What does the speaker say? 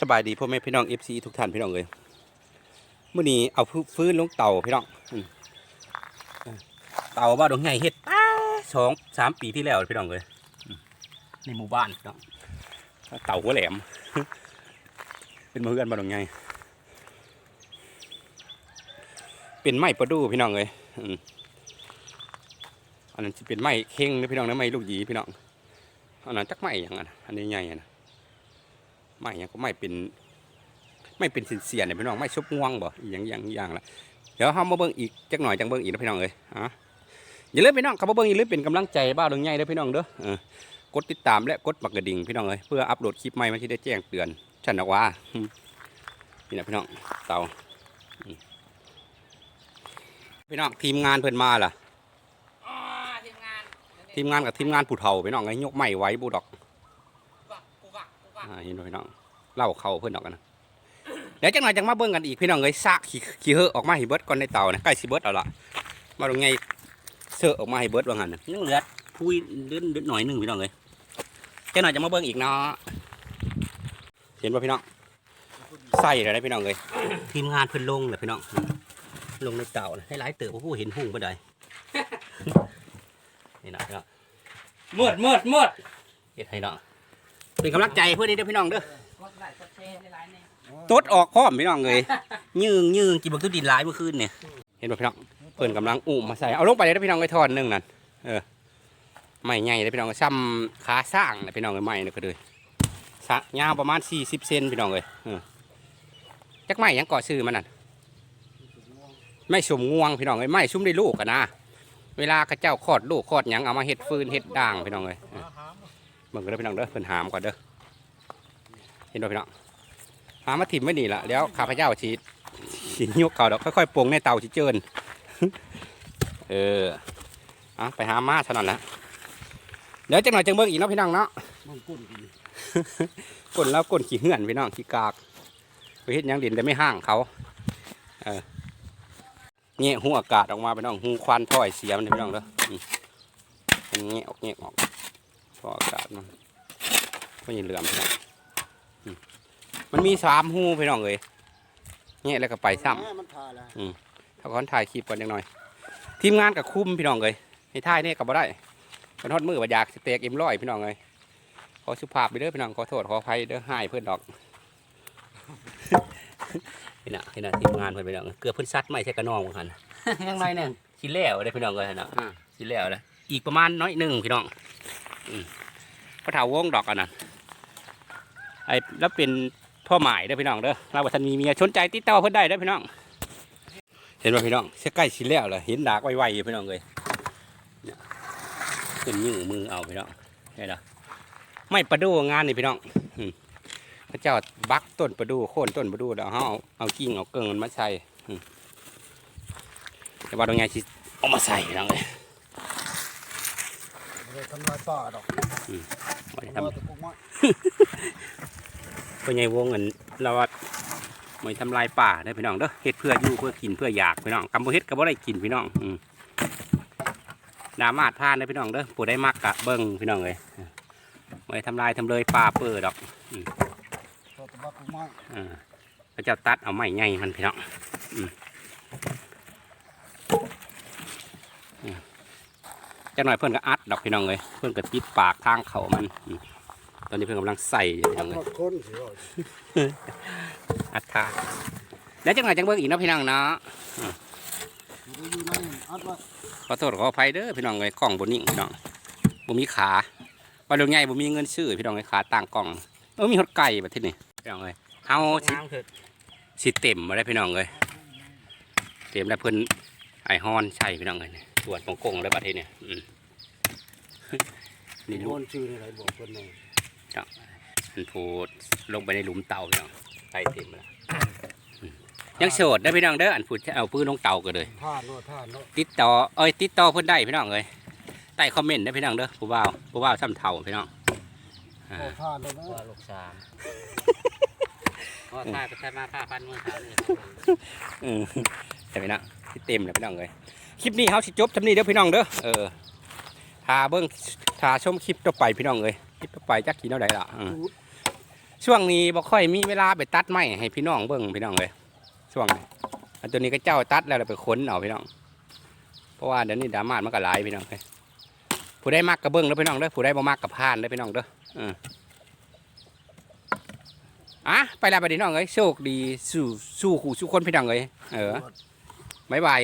สบายดีพ่อแม่พี่น้องเอฟซีทุกท่านพี่น้องเลยเมื่อนี้เอาฟื้นลงเต่าพี่น้องเต่าบ้าดงไงเฮ็ดสองสามปีที่แล้วพี่น้องเลยในหมู่บ้านพี่น้องเต่าหัวแหลม เป็นมือกันบ้าดงไงเป็นไม้ประดูพี่น้องเลยอันนั้นจะเป็นไม้เข่งนะพี่น้องนะไม้ลูกหยีพี่น้องอันนั้นจักไม้อย่างนั้นอันนี้ใหญ่นะ ไม่หยังก็ไม่เป็น ไม่เป็นสินเสียเนี่ยพี่น้องไม่ชุบง่วงบ่อหย่างอย่างอย่างละเดี๋ยวเฮามาเบิ่งอีกจักหน่อยจังเบิ่งอีกนะพี่น้องเอ้ยอะอย่าลืมพี่น้องเข้ามาเบิ่งอย่าลืมเป็นกำลังใจบ้าเรื่องใหญ่เด้อพี่น้องเด้อเออกดติดตามและกดปักกระดิ่งพี่น้องเอ้ยเพื่ออัปโหลดคลิปใหม่มาที่ได้แจ้งเตือนฉันนะว่าอืมนี่นะพี่น้องเตาอืมพี่น้องทีมงานเพิ่นมาล่ะอ๋อทีมงานทีมงานกับทีมงานผู้เฒ่าพี่น้องไอ้ยกไม้ไว้บูดอกกูกักกูกักกูกัก อ่าเห็นบ่ พี่น้องเล่าเข้าเพื่อนออกกันนะเดี๋ยวจังหน่อยจังมาเบิ่งกันอีกพี่น้องเอ้ยซากขี้ขี้เหอะออกมาให้เบิดก่อนในเตานะใกล้สิเบิดเอาละมาตรงไงเสือออกมาให้เบิดว่างั้นน่ะยังเหลือพุยเดือนเดือนหน่อยหนึงพี่น้องเอ้ยจังหน่อยจะมาเบิ่งอีกเนาะเห็นป่ะพี่น้องใส่อะไรพี่น้องเอ้ยทีมงานเพิ่นลงเลยพี่น้องลงในเตาให้หลายเติบผู้เห็นหุ่งบ่ได้นี่นะพี่น้องหมดหมดหมดเฮ็ดให้เนาะ เป็นกำลังใจเพื่อนนี่เด้อพี่น้องเด้อกดไลค์กดแชร์ในไลน์เนี่ยตดออกพร้อมพี่น้องเลยยืงยืงกินบักทุดินหลายเมื่อคืนเนี่ยเห็นป่ะพี่น้องเพิ่นกำลังอุ้มมาใส่เอาลงไปเลยนะพี่น้องไอ้ทอนหนึงนั่นเออไม่ใหญ่เลยพี่น้องซ้ำขาสร้างนะพี่น้องเลยไม่เนี่ยก็เลยสะยาวประมาณ40เซนพี่น้องเลยเออจักไม้หยังก่อซื้อมันนั่นไม่สมง่วงพี่น้องเลยไม่ชุ่มได้ลูกกันนะเวลากระเจ้าคลอดลูกคลอดหยังเอามาเฮ็ดฟืนเฮ็ดด่างพี่น้องเลย เบิ่งกันเด้อพี่น้องเด้อเพิ่นหามก่อนเด้อเห็นป่พี่น้องหามาถิ่มไม่หนีละแล้วข้าพเจ้าชีดชียกเขาดอกค่อยๆปรุงในเตาชีเจินเออเอาไปหามาเท่านั้นละเดี๋ยวจังหน่อยจังเบิ่งอีกเนาะพี่น้องเนาะก้นแล้วก้นขี้เหื่อนพี่น้องขี้กากไปเฮ็ดหยังดินแต่ไม่ห้างเขาเออเงี้ยหูอากาศออกมาพี่น้องหูควันถ้อยเสียมันพี่น้องเด้ออืมมันเงี้ยออกเงี้ยออก ท่ออากาศมันก็ยินเหลื่อมพี่น้องอืมมันมีสามหูพี่น้องเลยเงี้ยแล้วก็ไปซ้ำแม่มันทาแล้วถ้าขอนถ่ายคลิปก่อนยังหน่อย ทีมงานกับคุมพี่น้องเลยให้ถ่ายเนี่ยกับบ่ได้เป็นทอดมือว่าอยากสเต็กเอ็มร้อยพี่น้องเลยขอสุภาพไปเด้อพี่น้องขอโทษขออภัยเด้อให้เพื่อนดอกนี่นะนี่นะทีมงานเพื่อนพี่น้องเกือบเพื่อนซัดไม่ใช่กระนองเหมือนกันยังไงเนี่ยชิ้นแล้วได้อพี่น้องเลยนะชิ้นแล้วเลยอีกประมาณน้อยหนึ่งพี่น้องอืม พระเถาวงดอกอันนั้นไอ้แล้วเป็นพ่อหมายเด้อพี่น้องเด้อเราว่าท่านมีเมียชนใจติดต่อเพื่อนได้เด้อพี่น้อง เห็นไหมพี่น้องเสียใกล้ชิ้นแล้วเลยเห็นดากไวๆอยู่พี่น้องเลยเนี่ยขึ้นยื้อมือเอาพี่น้องเห็นไหมไม่ประดูงานนี่พี่น้องพระเจ้าบักต้นประดูโค่นต้นประดูแล้วเขาเอาเอากิ่งเอาเกิงมันมาใส่อืมแต่ว่าตรงไงสิเอามาใส่พี่น้องเลย ไม่ได้ทำลายป่าดอกบ่ได้ทำ ทำลายตะกุกไม้ตัวใหญ่วงเงินเราว่าไม่ทำลายป่าได้อพี่น้องเด้อเฮ็ดเพื่ออยู่เพื่อกินเพื่ออยากพี่น้องกำบ่เฮ็ดก็บ่ได้กินพี่น้องอืมดามาดพานได้อพี่น้องเด้อผู้ได้มักกะเบิ่งพี่น้องเลยไม่ทำลายทำเลยป่าเปื้อดอกตัวตะบักกุกไม้อ่าพระเจ้าตัดเอาไม้ใหญ่มันพี่น้องอืมอืม จักหน่อยเพื่อนก็อัดดอกพี่น้องเลยเพื่อนก็ปิดปากทางเขามันอืมตอนนี้เพื่อนกำลังใส่อยู่พี่น้องเลยหมดคนสิว่าอัดทาแล้วจังหน่อยจังเบิ่งอีกเนาะพี่น้องเนาะอยู่อยู่ในอัดไว้ขอโทษขออภัยเด้อพี่น้องเลยกล้องบนนิ่งพี่น้องบ่มีขาว่าเรื่องใหญ่บ่มีเงินซื้อพี่น้องเลยขาตั้งกล้องเออมีฮอดไก่แบบที่นี่พี่น้องเลยเฮาสิน้ำเถิดสิเต็มมาได้พี่น้องเลยเต็มแล้วเพิ่น ไอฮอนใช่พี่น้องเลยส่วนของกงเลยบัดนี้เนี่ยอืมนี่โดลูกนชื่อในไหนบอกคนหนึ่งมันพูดลงไปในหลุมเต่าพี่น้องไก่เต็มแล้วอืมยังโสดได้อพี่น้องเด้ออันพูดเอาปืนลงเต่าก็เลยท่าโน่ท่าโน่ติดต่อเอ้ยติดต่อเพิ่นได้พี่น้องเลยใต้คอมเมนต์ได้อพี่น้องเด้อผู้บ่าวผู้บ่าวซ้ำเท่าพี่น้องอ่าโอ้ท่าโน่นะว่าลูกสามว่าท่าไปใช้มาผ้าพันมือเท้านี่อืมแต่พี่น้อง สิเต็มเลยพี่น้องเลยคลิปนี้เฮาสิจบทำนี้เด้อพี่น้องเด้อเออทาเบิ้งทาชมคลิปต่อไปพี่น้องเลยคลิปต่อไปจักกี่เท่าใดล่ะช่วงนี้บ่ค่อยมีเวลาไปตัดไม้ให้พี่น้องเบิ่งพี่น้องเลยช่วงนี้อันตัวนี้ก็เจ้าตัดแล้วเราไปค้นเอาพี่น้อง เพราะว่าเดี๋ยวนี้ดราม่ามันก็หลายพี่น้องเลยผู้ได้มักกระเบิ้งแล้วพี่น้องเด้อผู้ได้บ่มักกระพานเด้อพี่น้องเด้ออออะไปแล้วไปพี่น้องเอ้ยโชคดีสู่สู่ขู่สู่คนพี่น้องเอ้ยเออ บ๊ายบาย